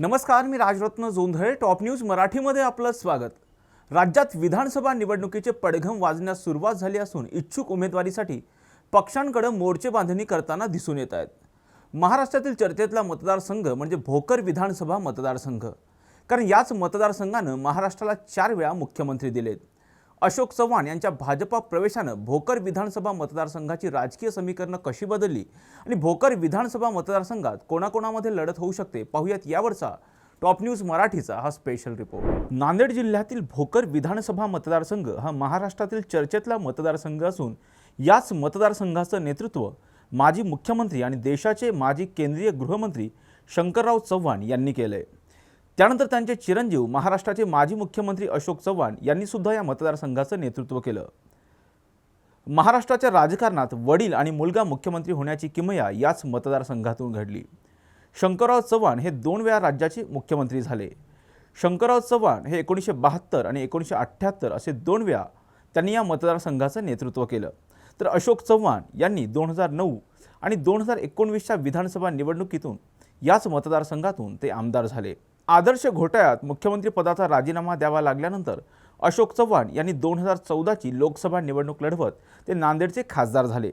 नमस्कार मी Rajratna Jondhale. Top news मराठीमध्ये आपलं स्वागत. राज्यात विधानसभा निवडणुकीचे पडघम वाजण्यास सुरुवात झाली असून इच्छुक उमेदवारीसाठी पक्षांकडे मोर्चे बांधणी करताना दिसून येत आहेत. महाराष्ट्रातील चर्चेतला मतदारसंघ म्हणजे भोकर विधानसभा मतदारसंघ. कारण याच मतदारसंघानं महाराष्ट्राला चार वेळा मुख्यमंत्री दिलेत. अशोक चव्हाण यांच्या भाजपा प्रवेशानं भोकर विधानसभा मतदारसंघाची राजकीय समीकरणं कशी बदलली आणि भोकर विधानसभा मतदारसंघात कोणाकोणामध्ये लढत होऊ शकते पाहूयात यावरचा टॉप न्यूज मराठीचा हा स्पेशल रिपोर्ट नांदेड जिल्ह्यातील भोकर विधानसभा मतदारसंघ हा महाराष्ट्रातील चर्चेतला मतदारसंघ असून याच मतदारसंघाचं नेतृत्व माजी मुख्यमंत्री आणि देशाचे माजी केंद्रीय गृहमंत्री शंकरराव चव्हाण यांनी केलं आहे त्यानंतर त्यांचे चिरंजीव महाराष्ट्राचे माजी मुख्यमंत्री अशोक चव्हाण यांनी सुद्धा या मतदारसंघाचं नेतृत्व केलं. महाराष्ट्राच्या राजकारणात वडील आणि मुलगा मुख्यमंत्री होण्याची किमया याच मतदारसंघातून घडली. शंकरराव चव्हाण हे दोन वेळा राज्याचे मुख्यमंत्री झाले. शंकरराव चव्हाण हे एकोणीसशे बहात्तर आणि एकोणीसशे अठ्ठ्याहत्तर असे दोन वेळा त्यांनी या मतदारसंघाचं नेतृत्व केलं. तर अशोक चव्हाण यांनी दोन हजार नऊ आणि दोन हजार एकोणवीसच्या विधानसभा निवडणुकीतून याच मतदारसंघातून ते आमदार झाले. आदर्श घोटाळ्यात मुख्यमंत्री पदाचा राजीनामा द्यावा लागल्यानंतर अशोक चव्हाण यांनी दोन हजार चौदाची लोकसभा निवडणूक लढवत ते नांदेडचे खासदार झाले.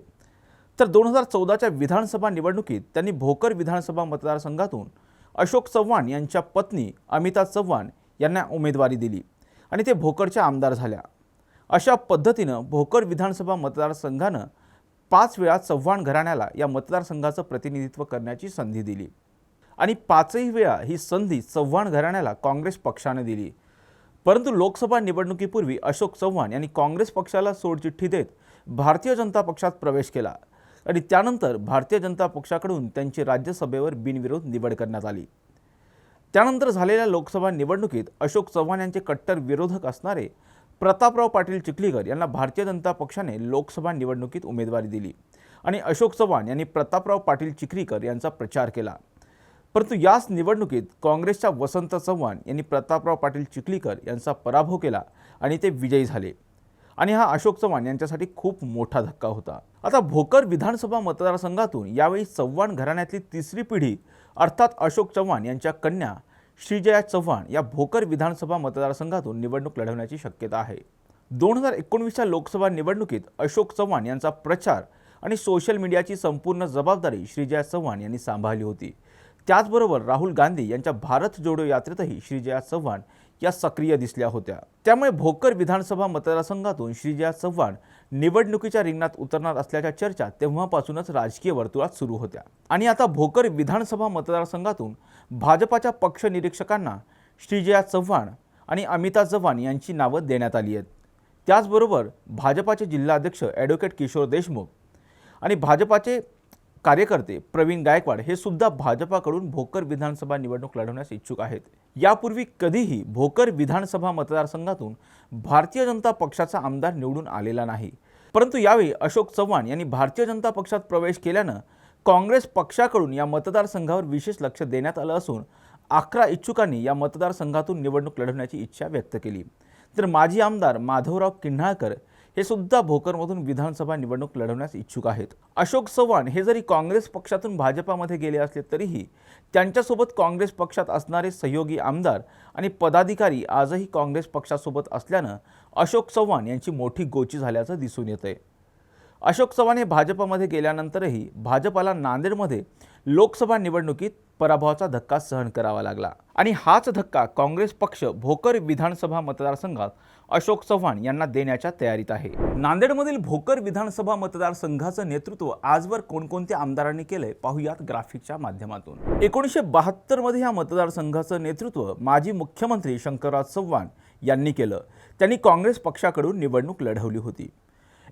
तर दोन हजार चौदाच्या विधानसभा निवडणुकीत त्यांनी भोकर विधानसभा मतदारसंघातून अशोक चव्हाण यांच्या पत्नी अमिता चव्हाण यांना उमेदवारी दिली आणि ते भोकरच्या आमदार झाल्या. अशा पद्धतीनं भोकर विधानसभा मतदारसंघानं पाच वेळा चव्हाण घराण्याला या मतदारसंघाचं प्रतिनिधित्व करण्याची संधी दिली. आणि पाचही वेळा ही संधी चव्हाण घराण्याला काँग्रेस पक्षाने दिली. परंतु लोकसभा निवडणुकीपूर्वी अशोक चव्हाण यांनी काँग्रेस पक्षाला सोडचिठ्ठी देत भारतीय जनता पक्षात प्रवेश केला आणि त्यानंतर भारतीय जनता पक्षाकडून त्यांची राज्यसभेवर बिनविरोध निवड करण्यात आली. त्यानंतर झालेल्या लोकसभा निवडणुकीत अशोक चव्हाण यांचे कट्टर विरोधक असणारे प्रतापराव पाटील चिखलीकर यांना भारतीय जनता पक्षाने लोकसभा निवडणुकीत उमेदवारी दिली आणि अशोक चव्हाण यांनी प्रतापराव पाटील चिखलीकर यांचा प्रचार केला. परंतु याच निवडणुकीत काँग्रेसच्या वसंत चव्हाण यांनी प्रतापराव पाटील चिखलीकर यांचा पराभव केला आणि ते विजयी झाले. आणि हा अशोक चव्हाण यांच्यासाठी खूप मोठा धक्का होता. आता भोकर विधानसभा मतदारसंघातून यावेळी चव्हाण घराण्यातली तिसरी पिढी अर्थात अशोक चव्हाण यांच्या कन्या श्रीजया चव्हाण या भोकर विधानसभा मतदारसंघातून निवडणूक लढवण्याची शक्यता आहे. दोन हजार एकोणवीसच्या लोकसभा निवडणुकीत अशोक चव्हाण यांचा प्रचार आणि सोशल मीडियाची संपूर्ण जबाबदारी श्रीजया चव्हाण यांनी सांभाळली होती. त्याचबरोबर राहुल गांधी यांच्या भारत जोडो यात्रेतही श्रीजया चव्हाण या सक्रिय दिसल्या होत्या. त्यामुळे भोकर विधानसभा मतदारसंघातून श्रीजया चव्हाण निवडणुकीच्या रिंगणात उतरणार असल्याच्या चर्चा तेव्हापासूनच राजकीय वर्तुळात सुरू होत्या. आणि आता भोकर विधानसभा मतदारसंघातून भाजपाच्या पक्ष निरीक्षकांना श्रीजया चव्हाण आणि अमिता चव्हाण यांची नावं देण्यात आली आहेत. त्याचबरोबर भाजपाचे जिल्हाध्यक्ष ॲडव्होकेट किशोर देशमुख आणि भाजपाचे कार्यकर्ते प्रवीण गायकवाड हे सुद्धा भाजपाकडून भोकर विधानसभा निवडणूक लढवण्यास इच्छुक आहेत. यापूर्वी कधीही भोकर विधानसभा मतदारसंघातून भारतीय जनता पक्षाचा आमदार निवडून आलेला नाही. परंतु यावेळी अशोक चव्हाण यांनी भारतीय जनता पक्षात प्रवेश केल्यानं काँग्रेस पक्षाकडून या मतदारसंघावर विशेष लक्ष देण्यात आलं असून अकरा इच्छुकांनी या मतदारसंघातून निवडणूक लढवण्याची इच्छा व्यक्त केली. तर माजी आमदार माधवराव किन्हाळकर हे सुद्धा भोकरमधून विधानसभा निवडणूक लढवण्यास इच्छुक आहेत. अशोक चव्हाण हे जरी काँग्रेस पक्षातून भाजपामध्ये गेले असले तरीही त्यांच्यासोबत काँग्रेस पक्षात असणारे सहयोगी आमदार आणि पदाधिकारी आजही काँग्रेस पक्षासोबत असल्यानं अशोक चव्हाण यांची मोठी गोची झाल्याचं दिसून येत आहे अशोक चव्हाण हे भाजपमध्ये गेल्यानंतरही भाजपाला नांदेडमध्ये लोकसभा निवडणुकीत पराभवाचा धक्का सहन करावा लागला. आणि हाच धक्का काँग्रेस पक्ष भोकर विधानसभा मतदारसंघात अशोक चव्हाण यांना देण्याच्या तयारीत आहे. नांदेडमधील भोकर विधानसभा मतदारसंघाचं नेतृत्व आजवर कोणकोणत्या आमदारांनी केलंय पाहूयात ग्राफिकच्या माध्यमातून. एकोणीसशे बहात्तरमध्ये या मतदारसंघाचं नेतृत्व माजी मुख्यमंत्री शंकरराव चव्हाण यांनी केलं. त्यांनी काँग्रेस पक्षाकडून निवडणूक लढवली होती.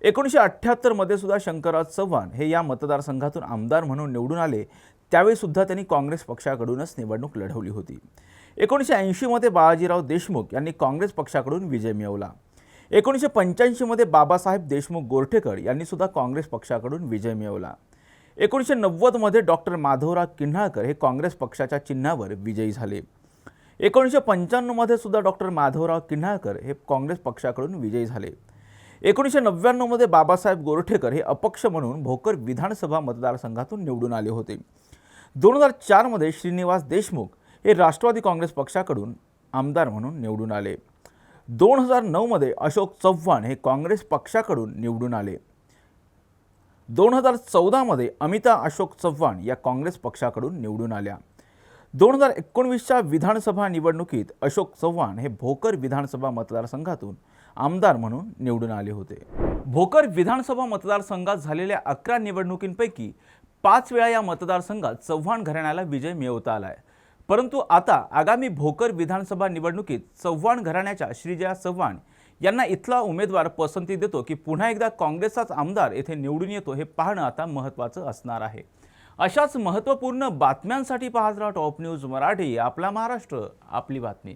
एकोणीसशे अठ्ठ्याहत्तरमध्ये सुद्धा शंकरराव चव्हाण हे या मतदारसंघातून आमदार म्हणून निवडून आले त्यावेळी सुद्धा त्यांनी काँग्रेस पक्षाकडूनच निवडणूक लढवली होती. एकोणीसशे ऐंशीमध्ये बाळाजीराव देशमुख यांनी काँग्रेस पक्षाकडून विजय मिळवला. एकोणीसशे पंच्याऐंशीमध्ये बाबासाहेब देशमुख गोरठेकर यांनीसुद्धा काँग्रेस पक्षाकडून विजय मिळवला. एकोणीसशे नव्वदमध्ये डॉक्टर माधवराव किन्हाळकर हे काँग्रेस पक्षाच्या चिन्हावर विजयी झाले. एकोणीसशे पंच्याण्णवमध्ये सुद्धा डॉक्टर माधवराव किन्हाळकर हे काँग्रेस पक्षाकडून विजयी झाले. एकोणीसशे नव्याण्णवमध्ये बाबासाहेब गोरठेकर हे अपक्ष म्हणून भोकर विधानसभा मतदारसंघातून निवडून आले होते. दोन हजार चारमध्ये श्रीनिवास देशमुख हे राष्ट्रवादी काँग्रेस पक्षाकडून आमदार म्हणून निवडून आले. दोन हजार नऊमध्ये अशोक चव्हाण हे काँग्रेस पक्षाकडून निवडून आले. दोन हजार चौदामध्ये अमिता अशोक चव्हाण या काँग्रेस पक्षाकडून निवडून आल्या. दोन हजार एकोणवीसच्या विधानसभा निवडणुकीत अशोक चव्हाण हे भोकर विधानसभा मतदारसंघातून आमदार म्हणून निवडून आले होते. भोकर विधानसभा मतदारसंघात झालेल्या अकरा निवडणुकींपैकी पाच वेळा या मतदारसंघात चव्हाण घराण्याला विजय मिळवता आला आहे परंतु आता आगामी भोकर विधानसभा निवडणुकीत चव्हाण घराण्याच्या श्रीजया चव्हाण यांना इथला उमेदवार पसंती देतो की पुन्हा एकदा काँग्रेसचाच आमदार येथे निवडून येतो हे पाहणं आता महत्त्वाचं असणार आहे. अशाच महत्त्वपूर्ण बातम्यांसाठी पाहत राहा टॉप न्यूज मराठी आपला महाराष्ट्र आपली बातमी.